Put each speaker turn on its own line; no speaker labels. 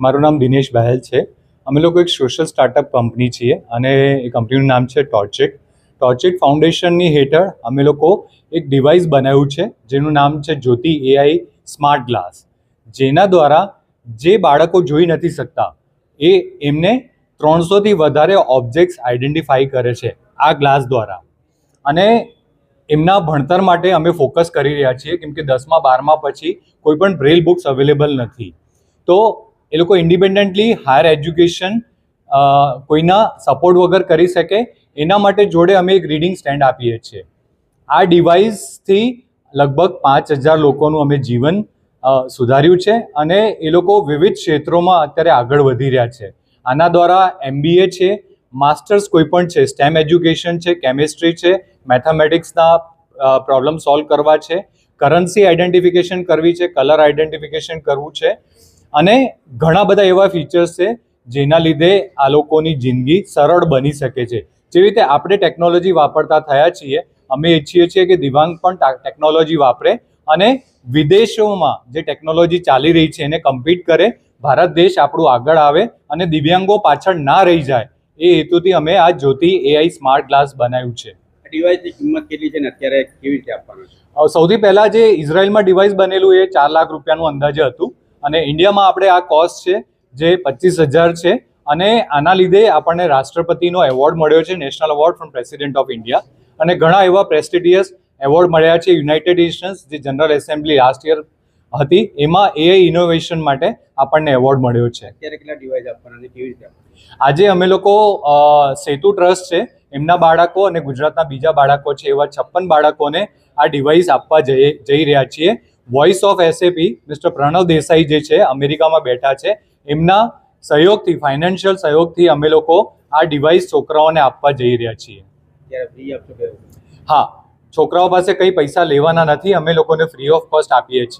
મારું નામ દિનેશ બહેલ છે. અમે લોકો એક સોશિયલ સ્ટાર્ટઅપ કંપની છીએ અને એ કંપનીનું નામ છે ટોર્ચેટ ટોર્ચેટ ફાઉન્ડેશનની હેઠળ અમે લોકો એક ડિવાઇસ બનાવ્યું છે, જેનું નામ છે જ્યોતિ એઆઈ સ્માર્ટ ગ્લાસ જેના દ્વારા જે બાળકો જોઈ નથી શકતા, એ એમને ત્રણસોથી વધારે ઓબ્જેક્ટ્સ આઈડેન્ટિફાઈ કરે છે આ ગ્લાસ દ્વારા. અને એમના ભણતર માટે અમે ફોકસ કરી રહ્યા છીએ, કેમ કે દસમા, બારમા પછી કોઈ પણ બ્રેલ બુક્સ અવેલેબલ નથી. તો એ લોકો ઇન્ડિપેન્ડન્ટલી હાયર એજ્યુકેશન કોઈના સપોર્ટ વગર કરી શકે, એના માટે જોડે અમે એક રીડિંગ સ્ટેન્ડ આપીએ છીએ. આ ડિવાઇસથી લગભગ પાંચ હજાર લોકોનું અમે જીવન સુધાર્યું છે અને એ લોકો વિવિધ ક્ષેત્રોમાં અત્યારે આગળ વધી રહ્યા છે. આના દ્વારા એમબીએ છે માસ્ટર્સ કોઈ પણ છે સ્ટેમ એજ્યુકેશન છે કેમિસ્ટ્રી છે મેથેમેટિક્સના પ્રોબ્લેમ સોલ્વ કરવા છે કરન્સી આઈડેન્ટિફિકેશન કરવી છે કલર આઈડેન્ટિફિકેશન કરવું છે અને ઘણા બધા એવા ફીચર્સ છે જેના લીધે આ લોકોની જિંદગી સરળ બની શકે છે. જેવી રીતે આપણે ટેકનોલોજી વાપરતા થયા છીએ અમે ઈચ્છીએ છીએ કે દિવ્યાંગ પણ ટેકનોલોજી વાપરે અને વિદેશોમાં જે ટેકનોલોજી ચાલી રહી છે એને કમ્પીટ કરે ભારત દેશ આપણું આગળ આવે અને દિવ્યાંગો પાછળ ના રહી જાય એ હેતુથી અમે આ જ્યોતિ એઆઈ સ્માર્ટ ગ્લાસ બનાવ્યું છે.
ડિવાઇસની કિંમત કેટલી છે ને અત્યારે કેવી રીતે આપવાનું છે?
સૌથી પહેલાં જે ઇઝરાયલમાં ડિવાઇસ બનેલું એ ચાર લાખ રૂપિયાનું અંદાજે હતું. અને ઇન્ડિયામાં આપણે આ કોસ્ટ છે જે પચીસ હજાર છે અને આના લીધે આપણને રાષ્ટ્રપતિનો એવોર્ડ મળ્યો છે national award from president of India. અને ઘણા એવા પ્રેસ્ટિડિયસ એવોર્ડ મળ્યા છે યુનાઇટેડ નેશન્સ જે જનરલ એસેમ્બલી લાસ્ટ યર હતી એમાં એઆઈ ઇનોવેશન માટે આપણને એવોર્ડ મળ્યો છે.
અત્યારે કેટલા ડિવાઇસ આપવાના કેવી રીતે
આજે અમે લોકો સેતુ ટ્રસ્ટ છે એમના બાળકો અને ગુજરાતના બીજા બાળકો છે એવા છપ્પન બાળકોને આ ડિવાઇસ આપવા જઈ જઈ રહ્યા છીએ. Voice of SAP mister Pranav Desai જે છે અમેરિકામાં બેઠા છે એમના સહયોગથી ફાઇનાન્શિયલ સહયોગથી અમે લોકો આ ડિવાઇસ છોકરાઓને આપવા જઈ રહ્યા છીએ. હા છોકરાઓ પાસે કંઈ પૈસા લેવાના નથી અમે લોકોને ફ્રી ઓફ કોસ્ટ આપીએ છીએ.